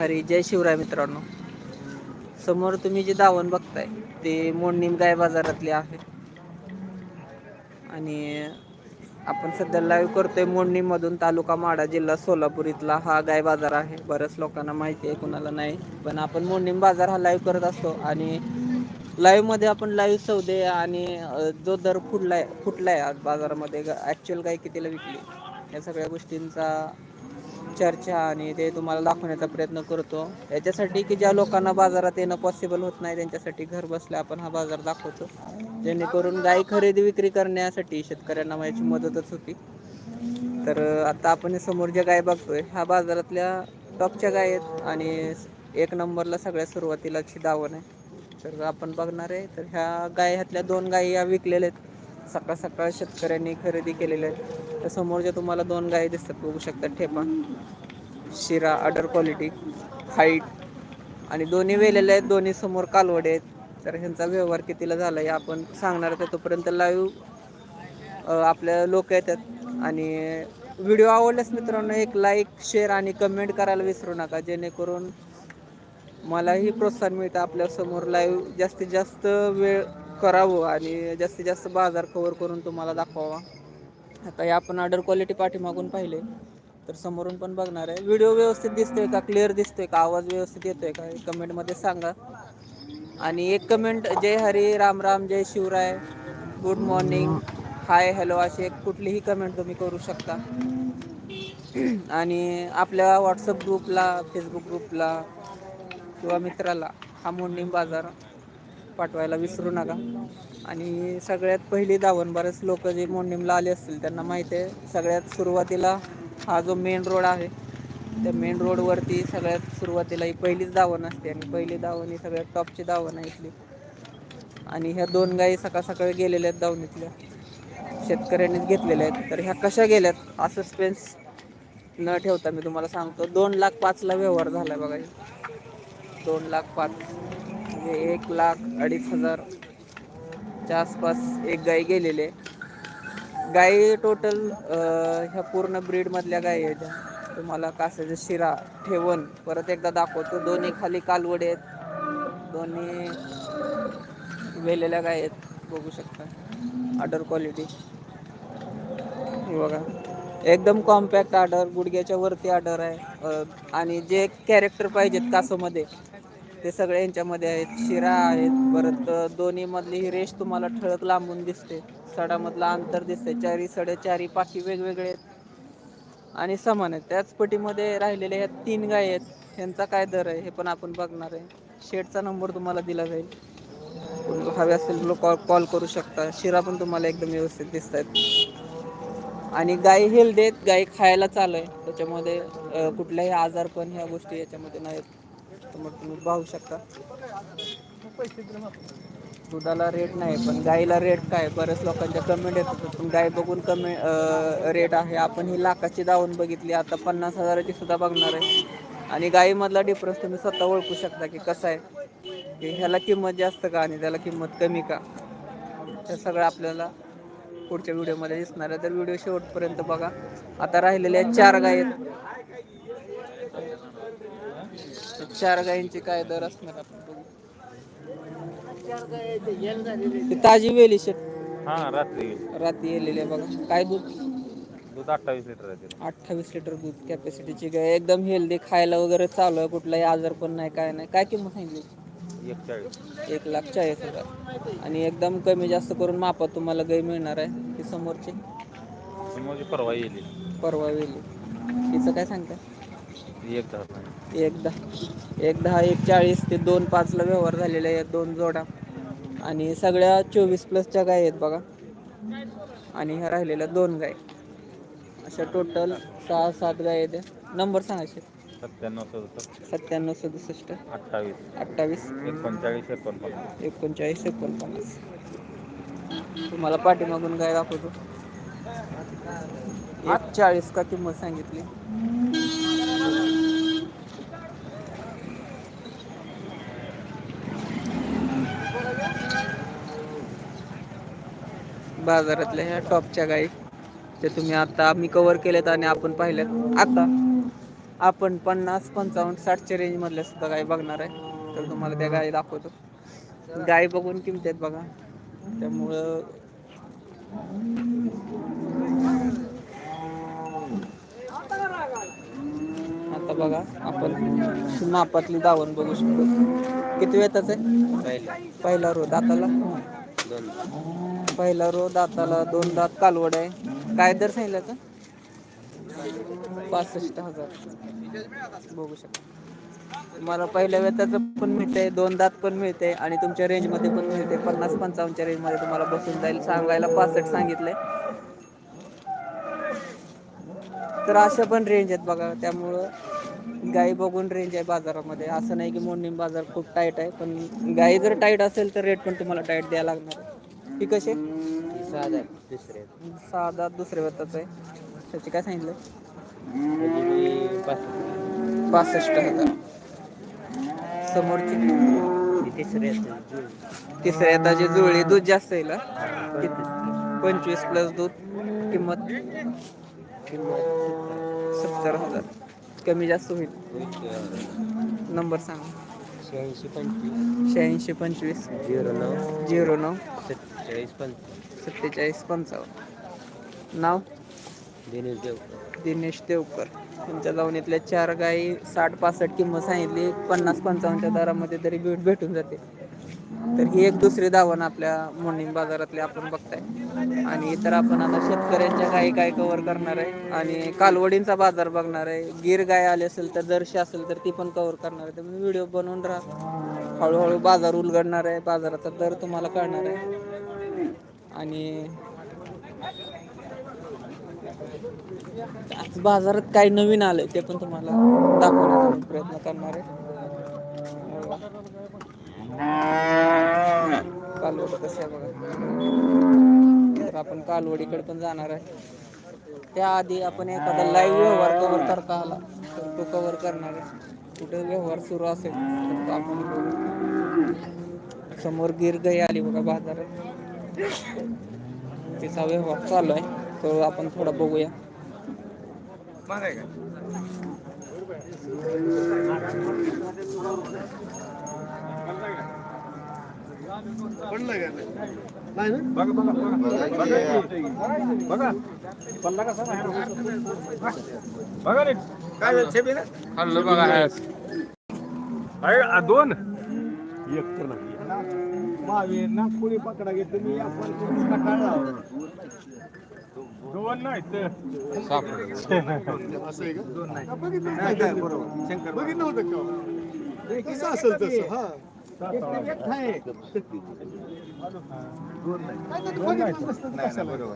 अरे जय शिवराय मित्रांनो. समोर तुम्ही जे दावण बघताय ते मोडणीम गाय बाजारातले आहे. आणि आपण सध्या लाईव्ह करतोय मोडणी मधून तालुका माडा जिल्हा सोलापूर इथला हा गाय बाजार आहे. बऱ्याच लोकांना माहिती आहे कुणाला नाही. पण आपण मोडणीम बाजार हा लाईव्ह करत असतो आणि लाईव्हमध्ये आपण लाईव्ह सौदे आणि जो दर फुटलाय फुटलाय बाजारामध्ये ऍक्च्युअल गाय कितीला विकली? या सगळ्या गोष्टींचा चर्चा आणि ते तुम्हाला दाखवण्याचा प्रयत्न करतो. याच्यासाठी की ज्या लोकांना बाजारात येणं पॉसिबल होत नाही त्यांच्यासाठी घर बसल्या आपण हा बाजार दाखवतो. जेणेकरून गाई खरेदी विक्री करण्यासाठी शेतकऱ्यांना याची मदतच होती. तर आता आपण समोर ज्या गाय बघतोय ह्या बाजारातल्या टॉपच्या गाय आहेत आणि एक नंबरला सगळ्या सुरुवातीलाची दावण आहे. तर आपण बघणार आहे तर ह्या गाय ह्यातल्या दोन गायी ह्या विकलेल्या आहेत. सकाळ सकाळ शेतकऱ्यांनी खरेदी केलेल्या आहेत. तर समोरच्या तुम्हाला दोन गायी दिसतात बघू शकता ठेपा शिरा अडर क्वालिटी हाईट आणि दोन्ही वेलेले आहेत दोन्ही समोर कालवडे आहेत. तर ह्यांचा व्यवहार कितीला झाला आहे आपण सांगणार तर तोपर्यंत लाईव्ह आपल्या लोक येतात. आणि व्हिडिओ आवडल्यास मित्रांनो एक लाईक शेअर आणि कमेंट करायला विसरू नका. जेणेकरून मलाही प्रोत्साहन मिळतं आपल्यासमोर लाईव्ह जास्तीत जास्त वेळ करावं आणि जास्तीत जास्त बाजार कवर करून तुम्हाला दाखवावा. आता हे आपण ऑर्डर क्वालिटी पाठीमागून पाहिले. तर समोरून पण बघणार आहे. व्हिडिओ व्यवस्थित दिसतोय का? क्लिअर दिसतोय का? आवाज व्यवस्थित येतोय का? कमेंटमध्ये सांगा. आणि एक कमेंट जय हरी राम राम जय Shivray good morning hi hello अशी एक कुठलीही कमेंट तुम्ही करू शकता. आणि आपल्या व्हॉट्सअप ग्रुपला फेसबुक ग्रुपला किंवा मित्राला हा मोर्निंग बाजार. पाठवायला विसरू नका. आणि सगळ्यात पहिली दावण बरेच लोक जे मोडणीमला आले असतील त्यांना माहिती आहे सगळ्यात सुरुवातीला हा जो मेन रोड आहे त्या मेन रोडवरती सगळ्यात सुरुवातीला ही पहिलीच दावण असते आणि पहिली दावण ही सगळ्यात टॉपची दावण आहे इथली. आणि ह्या दोन गायी सकाळ सकाळी गेलेल्या आहेत दावणीतल्या. शेतकऱ्यांनीच घेतलेल्या आहेत. तर ह्या कशा गेल्यात हा सस्पेन्स न ठेवता मी तुम्हाला सांगतो. दोन लाख पाचला व्यवहार झाला आहे बघा. दोन लाख पाच. म्हणजे एक लाख अडीच हजारच्या आसपास एक गाय गेलेले गाई टोटल ह्या पूर्ण ब्रीडमधल्या गायी आहेत. तुम्हाला कासाचा शिरा ठेवण परत एकदा दाखवतो. दोन्ही खाली कालवडे आहेत. दोन्ही वेलेल्या गाय आहेत. बघू शकता. ऑर्डर क्वालिटी हे बघा. एकदम कॉम्पॅक्ट ऑर्डर गुडघ्याच्या वरती ऑर्डर आहे. आणि जे कॅरेक्टर पाहिजेत कासोमध्ये ते सगळे यांच्यामध्ये आहेत. शिरा आहेत. परत दोन्ही मधली ही रेश तुम्हाला ठळक लांबून दिसते. सडामधला अंतर दिसते चारी सडे चारी पाकी वेगवेगळे आहेत. आणि समान आहेत. त्याच पटीमध्ये राहिलेले ह्या तीन गाय आहेत. ह्यांचा काय दर आहे हे पण आपण बघणार आहे. शेडचा नंबर तुम्हाला दिला जाईल. हवे असेल कॉल कॉल करू शकता. शिरा पण तुम्हाला एकदम व्यवस्थित दिसत आहेत आणि गाय हेल्दी आहेत. गाय खायला चालू आहे. त्याच्यामध्ये कुठल्याही आजार पण ह्या गोष्टी याच्यामध्ये नाहीत. तर मग तुम्ही पाहू शकता. दुधाला रेट नाही पण गाईला रेट काय? बऱ्याच लोकांच्या कमेंट येतात पण गाय बघून कमी रेट आहे. आपण ही लाखाची दावून बघितली. आता पन्नास हजाराची सुद्धा बघणार आहे. आणि गाईमधला डिफरन्स तुम्ही स्वतः ओळखू शकता की कसं आहे. की ह्याला किंमत जास्त का आणि त्याला किंमत कमी का? हे सगळं आपल्याला पुढच्या व्हिडिओमध्ये दिसणार आहे. तर व्हिडिओ शेवटपर्यंत बघा. आता राहिलेल्या चार गाय आहेत. चार गायींचे काय दर असणार आपण बघू. ताजी वेली शेट. हा रात्री रात्री येलेली आहे बघा. काय दूध? दूध अठ्ठावीस लिटर आहे तिला. अठ्ठावीस लिटर दूध कॅपॅसिटीची गाय. एकदम हेल्दी खायला वगैरे चालू आहे. कुठलाही आजार पण नाही काय नाही. काय किंमत सांगितली एक चाळीस एक लाख चाळीस हजार. आणि एकदम कमी जास्त करून मापात तुम्हाला गाय मिळणार आहे. ती समोरची? समोरची परवा येईल. परवा वेली तिचं काय सांगता एक दहा एक दहा एक चाळीस ते दोन पाचला व्यवहार झालेले आहेत दोन जोडा आणि सगळ्या चोवीस प्लसच्या गाय आहेत बघा. आणि ह्या राहिलेल्या दोन गाय. अशा टोटल सहा सात गाय आहेत. नंबर सांगायचे सत्त्याण्णव सदुसष्ट. सत्त्याण्णव सदुसष्ट. अठ्ठावीस. अठ्ठावीस. एकोणचाळीस एकोणपन्नास. एकोणचाळीस एकोणपन्नास. तुम्हाला पाठीमागून गाय दाखवतो. एक चाळीस का किंमत सांगितली? बाजारातल्या ह्या टॉपच्या गाई. ते तुम्ही आता आम्ही कव्हर केलेत आणि आपण पाहिल्यात आता आपण पन्नास पंचावन्न साठच्या रेंजमधल्या सुद्धा गाय बघणार आहे. तर तुम्हाला त्या गाय दाखवतो. गाय बघून किमती आहेत बघा. त्यामुळं आता बघा आपण मापातली दावण बघू शकतो. किती वेताच आहे? पहिला. रो दाताला पहिला रो दाताला दोन दात कालवड आहे. काय दर सांगितलं का पासष्ट हजार. बघू शकता. तुम्हाला पहिल्या वेताचं पण मिळते दोन दात पण मिळते आणि तुमच्या रेंजमध्ये पण मिळते पन्नास पंचावन्नच्या रेंजमध्ये तुम्हाला बसून जाईल. सांगायला पासष्ट सांगितलंय. तर अशा पण रेंज आहेत बघा. त्यामुळं गाई बघून रेंज आहे बाजारामध्ये. असं नाही की मोर्निंग बाजार खूप टाईट आहे पण गाई जर टाईट असेल तर रेट पण तुम्हाला टाईट द्यायला लागणार आहे. ही कशी? साधा तिसरे साधा दुसऱ्या वेताचं आहे. त्याची काय सांगितलं पासष्ट. हजार. समोरची? तिसरे तिसऱ्या येताची जुळली दूध जास्त येईल? पंचवीस प्लस दूध. किंमत? सत्तर हजार. कमी जास्त होईल. नंबर सांगा. शहाऐंशी पंचवीस. शहाऐंशी पंचवीस. झिरो नऊ. झिरो नऊ. सत्तेचाळीस पंचवीस सत्तेचाळीस पंचावन्न. नाव? दिनेश देवकर. दिनेश देवकर. तुमच्या जाऊन चार गाई साठ पासष्ट किंमत सांगितली. पन्नास पंचावन्नच्या दरामध्ये तरी भेट भेटून जाते. तर ही एक दुसरी दावण आपल्या मोर्निंग बाजारातली आपण बघताय. आणि इतर आपण आता शेतकऱ्यांच्या गायी काय कव्हर करणार आहे आणि कालवडींचा बाजार बघणार आहे. गिर गाय आली असेल तर जर्शी असेल तर ती पण कव्हर करणार आहे. त्यामुळे व्हिडिओ बनवून राहा. हळूहळू बाजार उलगडणार आहे. बाजाराचा दर तुम्हाला कळणार आहे. आणि आज बाजारात काय नवीन आलंय ते पण तुम्हाला दाखवण्याचा प्रयत्न करणार आहे. कालवड कसे आहे बघा. तर आपण कालवडीकडे पण जाणार आहे. त्याआधी आपण एखादा लाईव्ह व्यवहार कव्हर करता आला तर तो कव्हर करणार आहे. कुठे व्यवहार सुरू असेल तर आपण समोर गिर गाई आली बघा बाजारात. तिचा व्यवहार चालू आहे. तो आपण थोडा बघूया. आहे दोन. एक तर नाही. महावीर नागपुरी पकडा घेतो मी आपण कंटाळला दोन नाही दोन बघितलं नाही? बघितलं होतं का? कसं असेल तसं हा?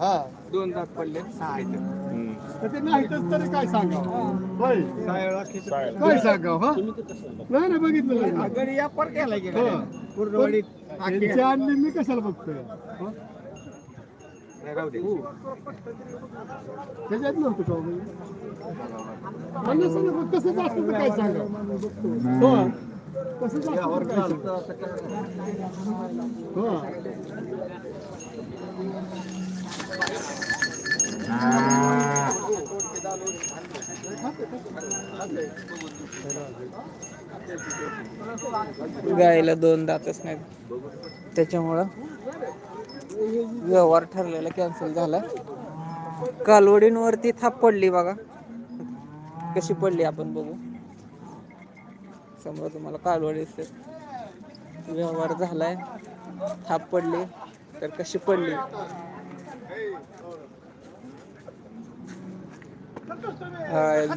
हा. दोन दात पडले ते नाहीतच तरी काय सांगावं? काय सांगावं हा? नाही ना बघितलं. घरी या पर केला हा. त्यांची आणली मी कशाला बघतोय? हा? त्याच्यात नव्हतं का हो म्हणजे? तसंच असतं काय सांगा हो. तसंच? हो. गायला दोन दातच नाहीत. त्याच्यामुळं व्यवहार ठरलेला कॅन्सल झाला कालवडींवरती थाप पडली बघा. कशी पडली आपण बघू. समोर तुम्हाला कालवडी व्यवहार झालाय. थाप पडली. तर कशी पडली?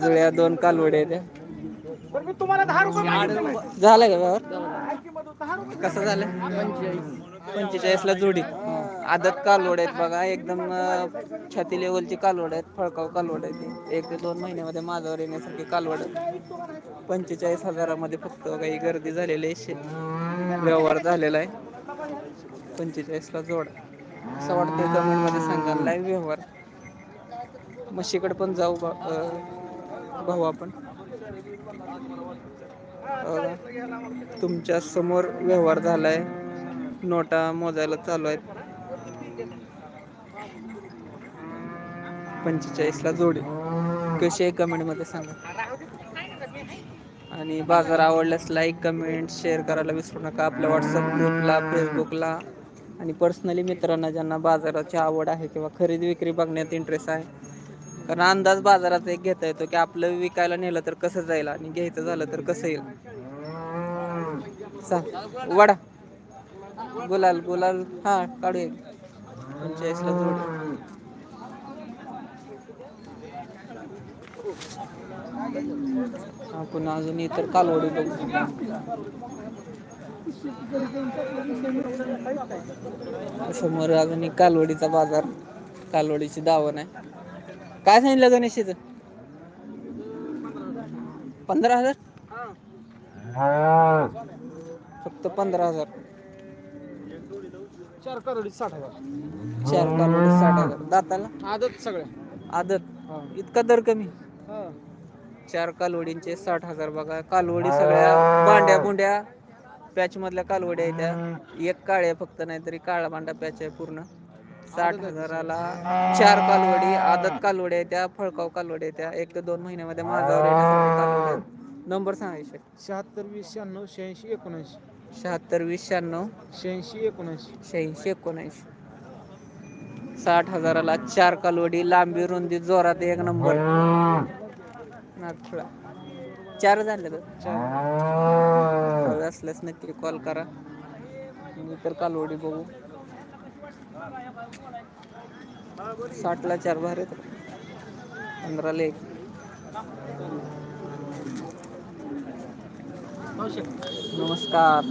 जुळ्या दोन कालवडे आहेत. झालं का व्यवहार? कसं झालं? पंचेचाळीस ला जोडी. आदत कालवड आहेत बघा एकदम अं, छाती लेवलची कालवड आहेत फळकाव कालवड आहेत. एक ते दोन महिन्यामध्ये माझ्यावर येण्यासारखी कालवड आहेत. पंचेचाळीस हजारामध्ये फक्त काही गर्दी झालेली आहे शे- व्यवहार झालेला आहे. पंचेचाळीसला जोड. असं वाटतं कमेंटमध्ये सांगा लाईव्ह व्यवहार. म्हशीकडे पण जाऊ बा- भाऊ आपण. तुमच्यासमोर व्यवहार झालाय. नोटा मोजायला चालू आहेत. पंचेचाळीसला जोडी. कशी आहे कमेंटमध्ये सांगा. आणि बाजार आवडल्यास लाईक कमेंट शेअर करायला विसरू नका. आपल्या व्हॉट्सअप ग्रुपला फेसबुकला आणि पर्सनली मित्रांना ज्यांना बाजाराची आवड आहे किंवा खरेदी विक्री बघण्यात इंटरेस्ट आहे कारण अंदाज बाजारात एक घेता येतो की आपलं विकायला नेलं तर कसं जाईल आणि घ्यायचं झालं तर कसं येईल. सांग वडा. गुलाल गुलाल. हा काढू एक पंचेचाळीसला जोड. आपण अजून इतर कालवडी बघू. समोर अजून एक कालवडीचा बाजार. कालवडीची दावण आहे. काय सांगितलं गणेशीचं पंधरा हजार? फक्त पंधरा हजार. चार करोडी साठ हजार. चार कालवडी साठ हजार. दाताला? आदत सगळ्या. आदत. इतका दर कमी? हा. चार कालवडींचे साठ हजार बघा. कालवडी सगळ्या बांड्या बुंड्या पॅच मधल्या कालवड्या आहेत एक काळ्या फक्त नाही तरी काळा बांडा पॅच आहे पूर्ण. साठ हजाराला चार कालवडी आदत कालवड्या आहेत त्या फळकाव कालवड्या आहेत त्या. एक ते दोन महिन्यामध्ये माझ्यावर येण्यासाठी कालवड्या आहेत. नंबर सांगायचे शहात्तर वीस शहाण्णव शहाऐंशी एकोणऐंशी. शहात्तर वीस शहाण्णव. शहाऐंशी एकोणऐंशी. शहाऐंशी एकोणऐंशी. साठ हजाराला चार कालवडी लांबी रुंदी जोरात एक नंबर. नागपुरा चार झाले तर हवे असल्यास नक्की कॉल करा. मी तर कालवडी बघू. साठला चार बार आहेत. पंधराला एक. नमस्कार.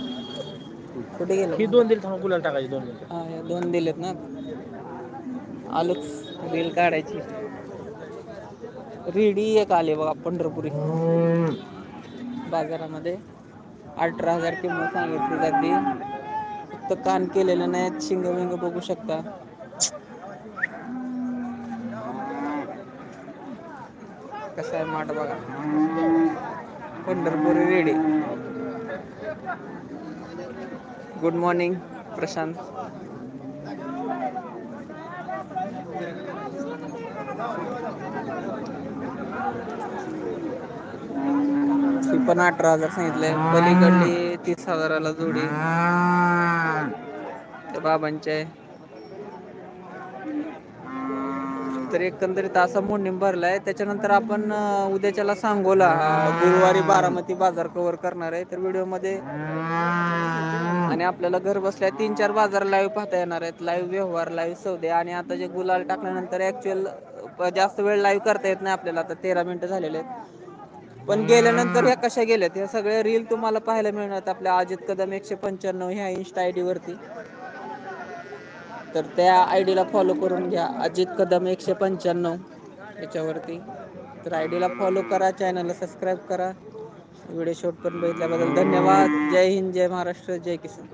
कुठे गेलो? ही दोन दिल थांबा गुलाल टाकायची दोन दिल. हा या दोन दिलेत ना. आलोच रील काढायची. रेडी एक आले बघा पंढरपुरी. बाजारामध्ये अठरा हजार किंमत सांगितली जाते. फक्त कान केलेलं नाही शिंग विंग बघू शकता. कसा आहे माठ बघा. Pandharpur ready. Good morning Prashant. पण अठरा हजार सांगितलंय. पलीकडली तीस हजाराला जोडी. बाबांचे. आहे तर एकंदरीत असा मोडणी भरलाय. त्याच्यानंतर आपण उद्याच्याला सांगोला गुरुवारी बारामती बाजार कव्हर करणार आहे. तर व्हिडिओमध्ये आणि आपल्याला घर बसल्या तीन चार बाजार लाईव्ह पाहता येणार आहेत. लाईव्ह व्यवहार लाईव्ह सौदे आणि आता जे गुलाल टाकल्यानंतर ऍक्च्युअल जास्त वेळ लाईव्ह करता येत नाही आपल्याला. आता तेरा मिनिटं झालेले आहेत. पण गेल्यानंतर ह्या कशा गेल्यात? ह्या सगळ्या रील तुम्हाला पाहायला मिळणार आपल्या अजित कदम एकशे पंच्याण्णव ह्या इन्स्टा आय वरती. तर त्या आय डीला फॉलो करून घ्या. अजित कदम एकशे पंच्याण्णव याच्यावरती. तर आय डीला फॉलो करा चॅनलला सबस्क्राईब करा. व्हिडिओ शॉट पण बघितल्याबद्दल धन्यवाद. जय हिंद जय महाराष्ट्र जय किसान.